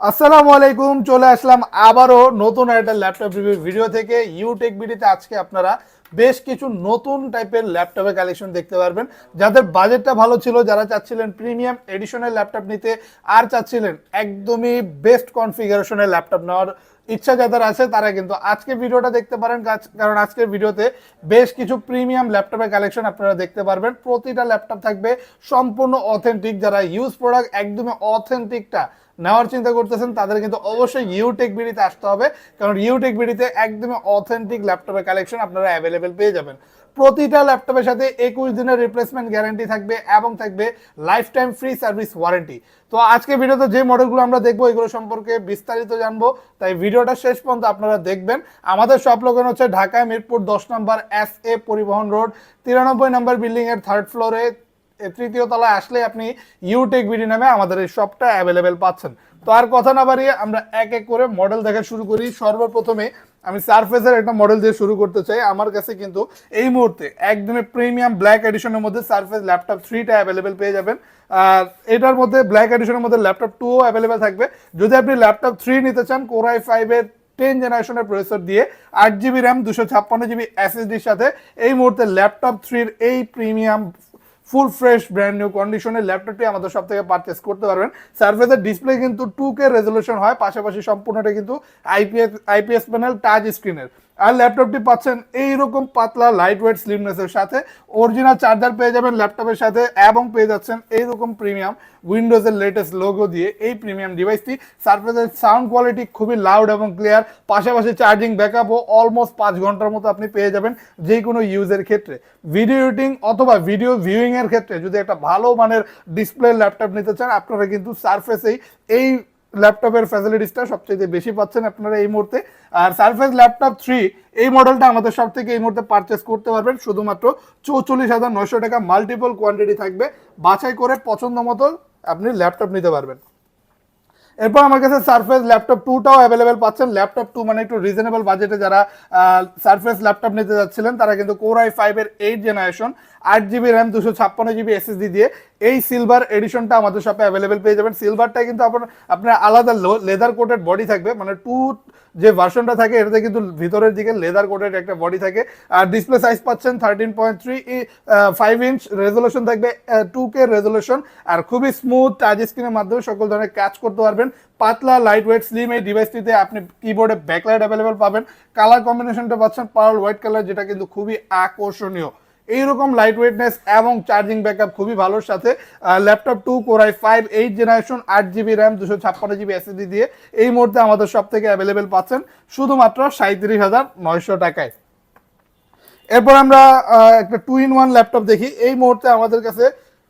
আসসালামু আলাইকুম, চলে আসলাম আবারও নতুন একটা ল্যাপটপ রিভিউ ভিডিও থেকে। ইউটেক বিডিতে আজকে আপনারা বেশ কিছু নতুন টাইপের ল্যাপটপের কালেকশন দেখতে পারবেন। যাদের বাজেটটা ভালো ছিল, যারা চাচ্ছিলেন প্রিমিয়াম এডিশনের ল্যাপটপ নিতে, আর চাচ্ছিলেন একদমই বেস্ট কনফিগারেশনের ল্যাপটপ নেওয়ার ইচ্ছা যাদের আছে, তারা কিন্তু আজকে ভিডিওটা দেখতে পারেন কারণ আজকের ভিডিওতে বেশ কিছু প্রিমিয়াম ল্যাপটপের কালেকশন আপনারা দেখতে পারবেন। প্রতিটা ল্যাপটপ থাকবে সম্পূর্ণ অথেন্টিক যারা ইউজ প্রোডাক্ট একদমই অথেন্টিকটা নেওয়ার চিন্তা করতেছেন, তাদের কিন্তু অবশ্যই ইউটেক বিডিতে আসতে হবে, কারণ ইউটেক বিডিতে একদমই অথেন্টিক ল্যাপটপের কালেকশন আপনারা অ্যাভেলেবেল পেয়ে যাবেন। প্রতিটা ল্যাপটপের সাথে একুশ দিনের রিপ্লেসমেন্ট গ্যারান্টি থাকবে এবং থাকবে life time free service warranty তো আজকে ভিডিওতে যে মডেলগুলো আমরা দেখব, এগুলো সম্পর্কে বিস্তারিত জানব। তাই ভিডিওটা শেষ পর্যন্ত আপনারা দেখবেন। আমাদের সব লোকেন হচ্ছে ঢাকা মিরপুর দশ নম্বর এস এ পরিবহন রোড তিরানব্বই নম্বর বিল্ডিং এর থার্ড ফ্লোরে তৃতীয় তলায় আসলে আপনি ইউটেক বিডি নামে আমাদের এই শপটা অ্যাভেলেবেল পাচ্ছেন। তো আর কথা না বাড়িয়ে আমরা এক এক করে মডেল দেখা শুরু করি। সর্বপ্রথমে আমি সারফেসের একটা মডেল দিয়ে শুরু করতে চাই। আমার কাছে কিন্তু এই মুহূর্তে একদমই প্রিমিয়াম ব্ল্যাক এডিশনের মধ্যে সারফেস ল্যাপটপ থ্রিটা অ্যাভেলেবেল পেয়ে যাবেন। আর এটার মধ্যে ব্ল্যাক এডিশনের মধ্যে ল্যাপটপ টুও অ্যাভেলেবেল থাকবে। যদি আপনি ল্যাপটপ থ্রি নিতে চান কোরাই ফাইভের টেন জেনারেশনের প্রসেসর দিয়ে আট জিবি র্যাম দুশো ছাপ্পান্ন জিবি এসএসডির সাথে এই মুহূর্তে ল্যাপটপ থ্রির এই premium full fresh brand new কন্ডিশনের ল্যাপটপটি আমাদের সব থেকে পারচেস করতে পারবেন। সার্ফেসের ডিসপ্লে কিন্তু টু কে রেজলিউশন হয়, পাশাপাশি সম্পূর্ণটা কিন্তু আইপিএস আইপিএস প্যানেল টাচ স্ক্রিনের আর ল্যাপটপটি পাচ্ছেন এইরকম পাতলা লাইট ওয়েট স্লিমনেসের সাথে। অরিজিনাল চার্জার পেয়ে যাবেন ল্যাপটপের সাথে এবং পেয়ে যাচ্ছেন এইরকম প্রিমিয়াম উইন্ডোজের লেটেস্ট লোগো দিয়ে এই প্রিমিয়াম ডিভাইসটি সার্ফেসের সাউন্ড কোয়ালিটি খুবই লাউড এবং ক্লিয়ার পাশাপাশি চার্জিং ব্যাকআপও অলমোস্ট পাঁচ ঘণ্টার মতো আপনি পেয়ে যাবেন যে কোনো ইউজের ক্ষেত্রে। ভিডিও এডিটিং অথবা ভিডিও ভিউইং এর ক্ষেত্রে যদি একটা ভালো মানের ডিসপ্লে ল্যাপটপ নিতে চান, আপনারা কিন্তু সার্ফেসেই এই ল্যাপটপের ফ্যাসিলিটিসটা সবচেয়ে বেশি পাচ্ছেন আপনারা এই মুহূর্তে। আর সারফেস ল্যাপটপ থ্রি এই মডেলটা আমাদের সব থেকে এই মুহূর্তে পারচেস করতে পারবেন। শুধুমাত্র চৌচল্লিশ হাজার নয়শো টাকা মাল্টিপল কোয়ান্টিটি থাকবে। বাছাই করে পছন্দ মতো আপনি ল্যাপটপ নিতে পারবেন। এরপর আমার কাছে সার্ফেস ল্যাপটপ টুটাও অ্যাভেলেবেল পাচ্ছেন। ল্যাপটপ টু মানে একটু রিজনেবল বাজেটে যারা সারফেস ল্যাপটপ নিতে যাচ্ছিলেন, তারা কিন্তু কোরাই ফাইভের এইট জেনারেশন আট জিবি র্যাম দুশো ছাপ্পান্ন জিবি এসএসডি দিয়ে এই সিলভার এডিশনটা আমাদের শপে অ্যাভেলেবেল পেয়ে যাবেন। সিলভারটা কিন্তু আপনার আপনার আলাদা লেদার কোটেড বডি থাকবে মানে টু যে ভার্সনটা থাকে, এটাতে কিন্তু ভিতরের দিকে লেদার কোটেড একটা বডি থাকে। আর ডিসপ্লে সাইজ পাচ্ছেন thirteen point three five inch resolution থাকবে টু কে রেজলিউশন আর খুবই স্মুথ টাচ স্ক্রিনের মাধ্যমে সকল ধরনের কাজ করতে পারবেন। পাতলা লাইট ওয়েট স্লিম এই ডিভাইসটিতে আপনি কিবোর্ডে ব্যাকলাইট অ্যাভেলেবেল পাবেন। কালার কম্বিনেশনটা পাচ্ছেন পার্ল হোয়াইট কালার যেটা কিন্তু খুবই আকর্ষণীয়। এইরকম লাইট ওয়েটনেস এবং চার্জিং ব্যাকআপ খুবই ভালোর সাথে laptop two core i five eight generation আট জিবি র্যাম দুশো ছাপ্পান্ন জিবি এসএসডি দিয়ে এই মুহূর্তে আমাদের সব থেকে অ্যাভেলেবেল পাচ্ছেন শুধুমাত্র সাঁত্রিশ হাজার নয়শো টাকায়। এরপর আমরা একটা টু ইন ওয়ান ল্যাপটপ দেখি। এই মুহূর্তে আমাদের কাছে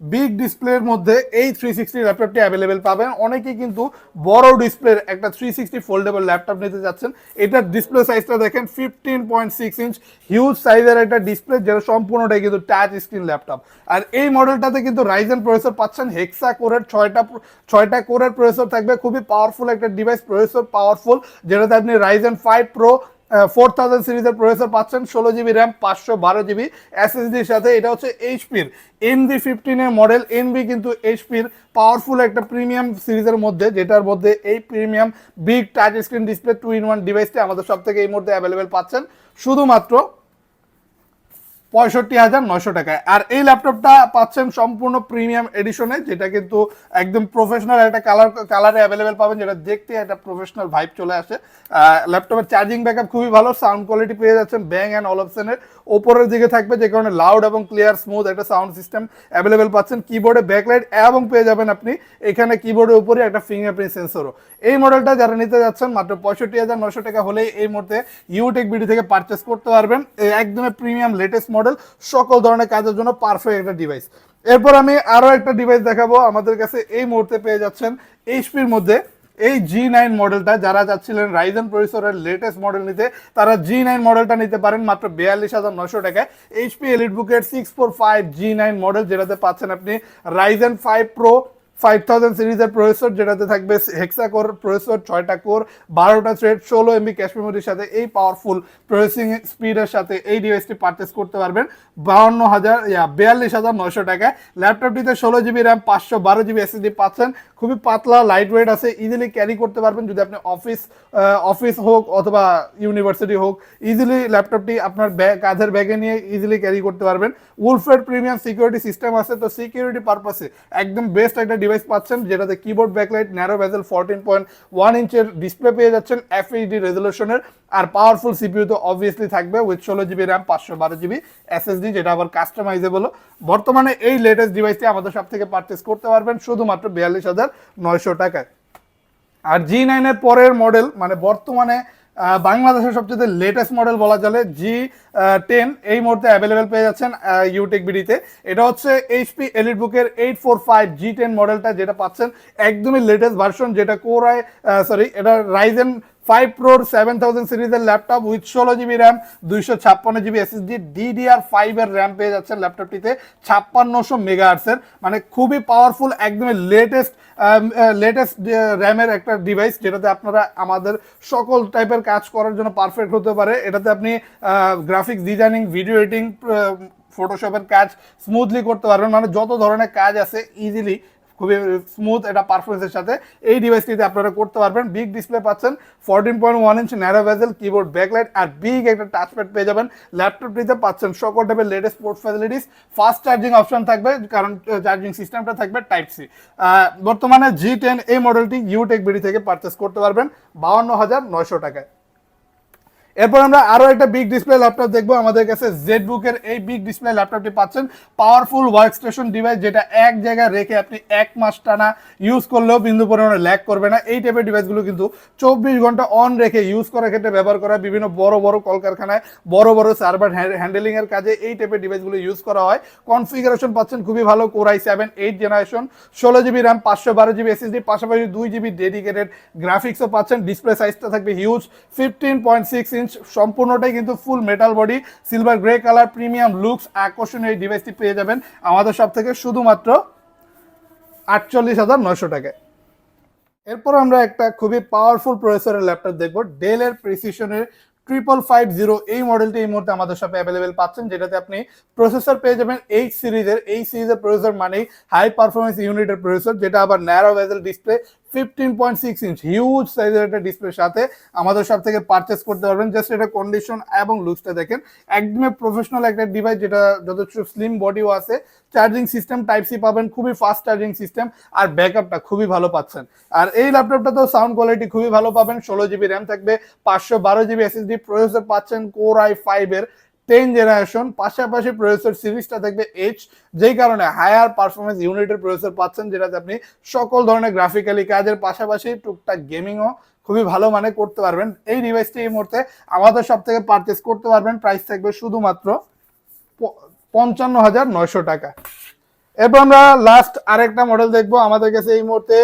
বিগ ডিসপ্লের মধ্যে এই থ্রি সিক্সটি ল্যাপটপটি অ্যাভেলেবেল পাবেন। অনেকেই কিন্তু বড় ডিসপ্লের একটা থ্রি সিক্সটি ফোল্ডেবল ল্যাপটপ নিতে যাচ্ছেন। এটার ডিসপ্লে সাইজটা দেখেন fifteen point six inch huge সাইজের একটা ডিসপ্লে যেটা সম্পূর্ণটাই কিন্তু টাচ স্ক্রিন ল্যাপটপ। আর এই মডেলটাতে কিন্তু রাইজেন প্রসেসর পাচ্ছেন হেক্সা কোরের ছয়টা ছয়টা কোরের প্রসেসর থাকবে। খুবই পাওয়ারফুল একটা ডিভাইস প্রসেসর পাওয়ারফুল যেটাতে আপনি Ryzen five pro four thousand সিরিজের প্রসেসর পাচ্ছেন ষোলো জিবি র্যাম পাঁচশো বারো জিবি এসএসডির সাথে। এটা হচ্ছে এইচপির এনভি ফিফটিনের মডেল এনভি কিন্তু এইচপির পাওয়ারফুল একটা প্রিমিয়াম সিরিজের মধ্যে, যেটার মধ্যে এই premium big touch screen display two in one ডিভাইসটি আমাদের সব থেকে এই মুহূর্তে অ্যাভেলেবেল পাচ্ছেন। শুধুমাত্র পঁয়ষট্টি হাজার নয়শো টাকায়। আর এই ল্যাপটপটা পাচ্ছেন সম্পূর্ণ প্রিমিয়াম এডিশনে যেটা কিন্তু একদম প্রফেশনাল একটা কালার কালারে অ্যাভেলেবেল পাবেন, যেটা দেখতে একটা প্রফেশনাল ভাইব চলে আসে। ল্যাপটপের চার্জিং ব্যাকআপ খুবই ভালো সাউন্ড কোয়ালিটি পেয়ে যাচ্ছেন ব্যাং অ্যান্ড অলপশনের ওপরের দিকে থাকবে যে কারণে লাউড এবং ক্লিয়ার স্মুথ একটা সাউন্ড সিস্টেম অ্যাভেলেবেল পাচ্ছেন। কিবোর্ডে ব্যাকলাইট এবং পেয়ে যাবেন আপনি। এখানে কিবোর্ডের উপরে একটা ফিঙ্গারপ্রিন্ট সেন্সরও এই মডেলটা যারা নিতে যাচ্ছেন, মাত্র পঁয়ষট্টি হাজার নশো টাকা হলেই এই মুহূর্তে ইউটেক বিডি থেকে পারচেস করতে পারবেন। একদমই প্রিমিয়াম লেটেস্ট মডেল সকল ধরনের কাজের জন্য পারফেক্ট একটা ডিভাইস এরপর আমি আরও একটা ডিভাইস দেখাবো, আমাদের কাছে এই মুহূর্তে পেয়ে যাচ্ছেন এইচপির মধ্যে। এই জি নাইন মডেলটা যারা যাচ্ছিলেন রাইজেন প্রসেসরের লেটেস্ট মডেল নিতে, তারা জি নাইন মডেলটা নিতে পারেন মাত্র বিয়াল্লিশ হাজার নশো টাকায়। এইচপি এলিট বুকের six four five G nine model যেটাতে পাচ্ছেন আপনি Ryzen five pro five thousand সিরিজের প্রসেসর যেটাতে থাকবে হেক্সা কোর প্রসেসর, ছয়টা কোর বারোটা থ্রেড ষোলো এমবি ক্যাশ মেমোরির সাথে এই পাওয়ারফুল প্রসেসিং স্পিডের সাথে এই ডিভাইসটি পারচেস করতে পারবেন। বাউন্ন হাজার বিয়াল্লিশ হাজার টাকায়। ল্যাপটপটিতে ষোলো জিবি র্যাম পাঁচশো বারো জিবি এসএসডি পাচ্ছেন। খুবই পাতলা লাইট ওয়েট আছে ইজিলি ক্যারি করতে পারবেন যদি আপনি অফিস অফিস হোক অথবা ইউনিভার্সিটি হোক। ইজিলি ল্যাপটপটি আপনার ব্যাগ কাঁধের ব্যাগে নিয়ে ইজিলি ক্যারি করতে পারবেন। উলফেড প্রিমিয়াম সিকিউরিটি সিস্টেম আছে, তো সিকিউরিটি পারপাসে একদম বেস্ট একটা ডিভাইস পাচ্ছেন, যেটাতে keyboard backlight narrow bezel fourteen point one ইঞ্চের display পেয়ে যাচ্ছেন এফএইচডি রেজলিউশনের আর পাওয়ারফুল সিপিইউ তো অবভিয়াসলি থাকবে উইথ ষোলো জিবি র্যাম পাঁচশো বারো জিবি এসএসডি যেটা আবার কাস্টমাইজেবল বর্তমানে এই লেটেস্ট ডিভাইসটি আমাদের সব থেকে পারচেস করতে পারবেন শুধুমাত্র বিয়াল্লিশ হাজার নয়শো টাকায়। আর জি নাইনের পরের মডেল মানে বর্তমানে বাংলাদেশের সবচেয়ে লেটেস্ট মডেল বলা চলে জি টেন এই মুহূর্তে অ্যাভেলেবেল পেয়ে যাচ্ছেন ইউটেক বিডিতে এটা হচ্ছে এইচপি এলিট বুকের eight four five G ten মডেলটা যেটা পাচ্ছেন একদমই লেটেস্ট ভার্সন যেটা কোরায় সরি এটা রাইজেন ফাইভ প্রোর সেভেন থাউজেন্ড সিরিজের ল্যাপটপ উইথ ষোলো জিবি র্যাম দুইশো ছাপ্পান্ন জিবি এসএসডি ডিডিআর ফাইভ এর র্যাম পেয়ে যাচ্ছেন ল্যাপটপটিতে ছাপ্পান্নশো মেগা আর্টসের মানে খুবই পাওয়ারফুল একদমই লেটেস্ট লেটেস্ট র্যামের একটা ডিভাইস যেটাতে আপনারা আমাদের সকল টাইপের কাজ করার জন্য পারফেক্ট হতে পারে। এটাতে আপনি গ্রাফিক্স ডিজাইনিং ভিডিও এডিটিং ফটোশপের কাজ স্মুথলি করতে পারবেন। মানে যত ধরনের কাজ আছে ইজিলি খুবই স্মুথ এটা পারফরমেন্সের সাথে। এই ডিভাইসটিতে আপনারা করতে পারবেন। বিগ ডিসপ্লে পাচ্ছেন। Fourteen point one inch narrow bezel keyboard backlight আর বিগ একটা টাচপ্যাড পেয়ে যাবেন। ল্যাপটপটিতে পাচ্ছেন সকল টাইপের latest sports facilities fast charging option থাকবে, কারণ চার্জিং সিস্টেমটা থাকবে টাইপ সি বর্তমানে জি টেন এই মডেলটি ইউটেক বিডি থেকে পারচেস করতে পারবেন। বাউন্ন হাজার নয়শো টাকায়। এরপর আমরা আরও একটা বিগ ডিসপ্লে ল্যাপটপ দেখব। আমাদের কাছে জেড বুকের এই বিগ ডিসপ্লে ল্যাপটপটি পাচ্ছেন। পাওয়ারফুল ওয়ার্ক স্টেশন ডিভাইস যেটা এক জায়গায় রেখে আপনি এক মাস টানা ইউজ করলেও বিন্দু পরিমাণে ল্যাক করবে না। এই টাইপের ডিভাইসগুলো কিন্তু চব্বিশ ঘণ্টা অন রেখে ইউজ করার ক্ষেত্রে ব্যবহার করা। বিভিন্ন বড় বড় কলকারখানায়, বড় বড় সার্ভার হ্যান্ডেলিং এর কাজে এই টাইপের ডিভাইসগুলো ইউজ করা হয়। কনফিগারেশন পাচ্ছেন খুবই ভালো core i seven eight generation ষোলো জিবি র্যাম পাঁচশো বারো জিবি এসএসডি পাশাপাশি দুই জিবি ডেডিকেটেড গ্রাফিক্সও পাচ্ছেন। ডিসপ্লে সাইজটা থাকবে huge fifteen point six inch সম্পূর্ণটাই কিন্তু full metal body silver grey colour premium looks আকর্ষণীয় এই ডিভাইসটি পেয়ে যাবেন আমাদের সব থেকে শুধুমাত্র আটচল্লিশ হাজার নয়শো টাকায়। এরপর আমরা একটা খুবই পাওয়ারফুল প্রসেসরের ল্যাপটপ দেখব ডেলের প্রিসিশনের ট্রিপল ফাইভ জিরো এই মডেলটি এই মুহূর্তে আমাদের সাথে অ্যাভেলেবেল পাচ্ছেন, যেটাতে আপনি প্রসেসর পেয়ে যাবেন এইট সিরিজের এই সিরিজের প্রসেসর মানেই হাই পারফরমেন্স ইউনিটের প্রসেসর যেটা আবার narrow bezel display fifteen point six inch huge সাইজের একটা ডিসপ্লের সাথে আমাদের সব থেকে পারচেস করতে পারবেন। জাস্ট এটা কন্ডিশন এবং লুকসটা দেখেন। একদমই প্রফেশনাল একটা ডিভাইস যেটা যথেষ্ট স্লিম বডিও আছে। চার্জিং সিস্টেম টাইপ সি পাবেন, খুবই ফাস্ট চার্জিং সিস্টেম আর ব্যাকআপটা খুবই ভালো পাচ্ছেন। আর এই ল্যাপটপটা তো সাউন্ড কোয়ালিটি খুবই ভালো পাবেন। ষোলো জিবি র্যাম থাকবে, পাঁচশো বারো জিবি এসএসডি প্রসেসর পাচ্ছেন কোর আই ফাইভের টেন জেনারেশন পাশাপাশি প্রসেসর সিরিজটা থাকবে এইচ যেই কারণে হায়ার পারফরমেন্স ইউনিটের প্রসেসর পাচ্ছেন, যেটাতে আপনি সকল ধরনের গ্রাফিক্যালি কাজের পাশাপাশি টুকটাক গেমিংও খুবই ভালো মানে করতে পারবেন। এই ডিভাইসটি এই মুহূর্তে আমাদের সব থেকে পারচেস করতে পারবেন। প্রাইস থাকবে শুধুমাত্র পঞ্চান্ন হাজার নয়শো টাকা। এরপর আমরা লাস্ট আরেকটা মডেল দেখব। আমাদের কাছে এই মুহূর্তে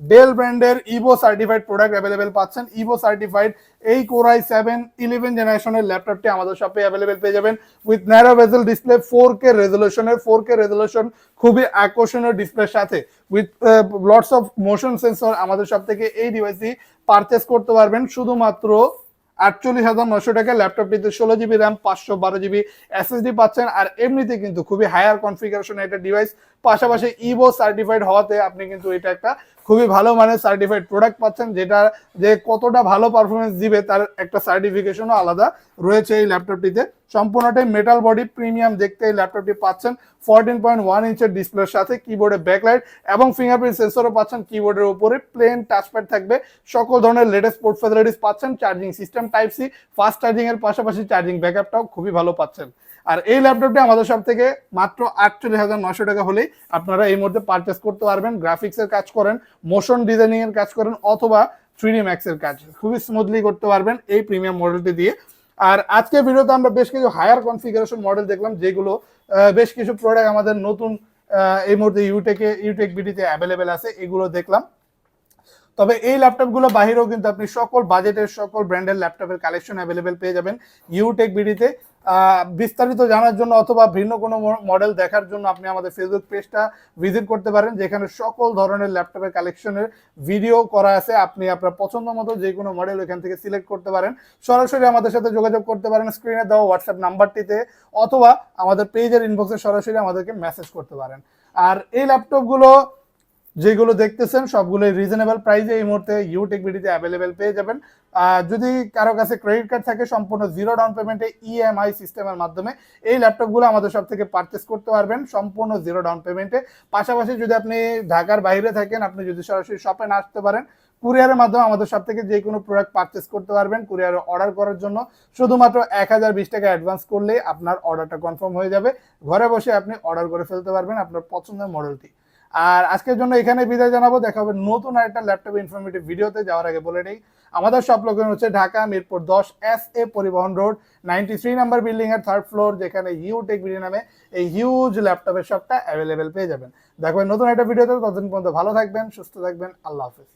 ডেল ব্র্যান্ডের ইভো সার্টিফাইড প্রোডাক্ট অ্যাভেলেবেল পাচ্ছেন। ইভো সার্টিফাইড এই কোরাই সেভেন ইলেভেন জেনারেশনের ল্যাপটপটি আমাদের শপে অ্যাভেলেবেল পেয়ে যাবেন। With narrow bezel display four K রেজলিউশনের four K resolution খুবই আকর্ষণীয় ডিসপ্লের সাথে। With lots of motion sensor আমাদের সব থেকে এই ডিভাইসটি পারচেস করতে পারবেন। শুধুমাত্র আটচল্লিশ হাজার নশো টাকা। ল্যাপটপটিতে ষোলো জিবি র্যাম পাঁচশো বারো জিবি এসএসডি পাচ্ছেন। আর এমনিতে কিন্তু খুবই হায়ার কনফিগারেশন একটা ডিভাইস পাশাপাশি ইভো সার্টিফাইড হওয়াতে আপনি কিন্তু এটা একটা খুবই ভালো মানের সার্টিফাইড প্রোডাক্ট পাচ্ছেন, যেটা যে কতটা ভালো পারফরমেন্স দিবে তার একটা সার্টিফিকেশনও আলাদা রয়েছে এই ল্যাপটপটিতে সম্পূর্ণটাই মেটাল বডি প্রিমিয়াম দেখতে এই ল্যাপটপটি পাচ্ছেন। ফোরটিন পয়েন্ট ওয়ান ইঞ্চের ডিসপ্লের সাথে কিবোর্ডে ব্যাকলাইট এবং ফিঙ্গারপ্রিন্ট সেন্সরও পাচ্ছেন। কিবোর্ডের উপরে প্লেন টাচপ্যাড থাকবে। সকল ধরনের লেটেস্ট পোর্ট ফ্যাসিলিটিস পাচ্ছেন। Charging system type C fast charging এর পাশাপাশি চার্জিং ব্যাকআপটাও খুবই ভালো পাচ্ছেন। আর এই ল্যাপটপটি আমাদের সব থেকে মাত্র আটচল্লিশ হাজার নশো টাকা হলেই আপনারা এই মধ্যে পারচেস করতে পারবেন গ্রাফিক্স এর কাজ করেন মোশন ডিজাইনিং এর কাজ করেন, অথবা থ্রি ডি ম্যাক্স এর কাজ। খুবই স্মুথলি করতে পারবেন এই প্রিমিয়াম মডেলটি দিয়ে। আর আজকে ভিডিওতে আমরা বেশ কিছু হায়ার কনফিগারেশন মডেল দেখলাম, যেগুলো বেশ কিছু প্রোডাক্ট আমাদের নতুন এই মুহূর্তে ইউটেকে ইউটেক বিডিতে অ্যাভেলেবেল আছে, এগুলো দেখলাম। তবে এই ল্যাপটপগুলো বাহিরেও কিন্তু আপনি সকল বাজেটের সকল ব্র্যান্ডের ল্যাপটপের কালেকশন অ্যাভেলেবেল পেয়ে যাবেন ইউটেক বিডিতে বিস্তারিত জানার জন্য অথবা ভিন্ন কোনো মডেল দেখার জন্য আপনি আমাদের ফেসবুক পেজটা ভিজিট করতে পারেন, যেখানে সকল ধরনের ল্যাপটপের কালেকশনের ভিডিও করা আছে। আপনি আপনার পছন্দ মতো যে কোনো মডেল এখান থেকে সিলেক্ট করতে পারেন। সরাসরি আমাদের সাথে যোগাযোগ করতে পারেন স্ক্রিনে দেওয়া হোয়াটসঅ্যাপ নাম্বারটিতে অথবা আমাদের পেজের ইনবক্সে সরাসরি আমাদেরকে মেসেজ করতে পারেন। আর এই ল্যাপটপগুলো যেগুলো দেখতেছেন, সবগুলোই রিজনেবল প্রাইসে এই মুহূর্তে ইউটেক বিডিতে অ্যাভেলেবেল পেয়ে যাবেন। যদি কারও কাছে ক্রেডিট কার্ড থাকে, সম্পূর্ণ জিরো ডাউন পেমেন্টে ইএমআই সিস্টেমের মাধ্যমে এই ল্যাপটপগুলো আমাদের সব থেকে পারচেস করতে পারবেন, সম্পূর্ণ জিরো ডাউন পেমেন্টে পাশাপাশি যদি আপনি ঢাকার বাইরে থাকেন, আপনি যদি সরাসরি শপে না আসতে পারেন কুরিয়ারের মাধ্যমে আমাদের সব থেকে যে কোনো প্রোডাক্ট পারচেস করতে পারবেন কুরিয়ারে অর্ডার করার জন্য। শুধুমাত্র এক হাজার বিশ টাকা অ্যাডভান্স করলেই আপনার অর্ডারটা কনফার্ম হয়ে যাবে। ঘরে বসে আপনি অর্ডার করে ফেলতে পারবেন আপনার পছন্দের মডেলটি আর আজকের জন্য এখানে বিদায় জানাব। দেখা হবে নতুন আরেকটা ল্যাপটপ ইনফরমেটিভ ভিডিওতে। যাওয়ার আগে বলে নেই, আমাদের সব লোকের হচ্ছে ঢাকা মিরপুর দশ S A Paribahan road ninety three number building এর থার্ড ফ্লোর যেখানে হিউ ভিডিও নামে এই হিউজ ল্যাপটপের সবটা অ্যাভেলেবেল পেয়ে যাবেন। দেখবেন নতুন একটা ভিডিওতে ততদিন পর্যন্ত ভালো থাকবেন, সুস্থ থাকবেন। আল্লাহ হাফিজ।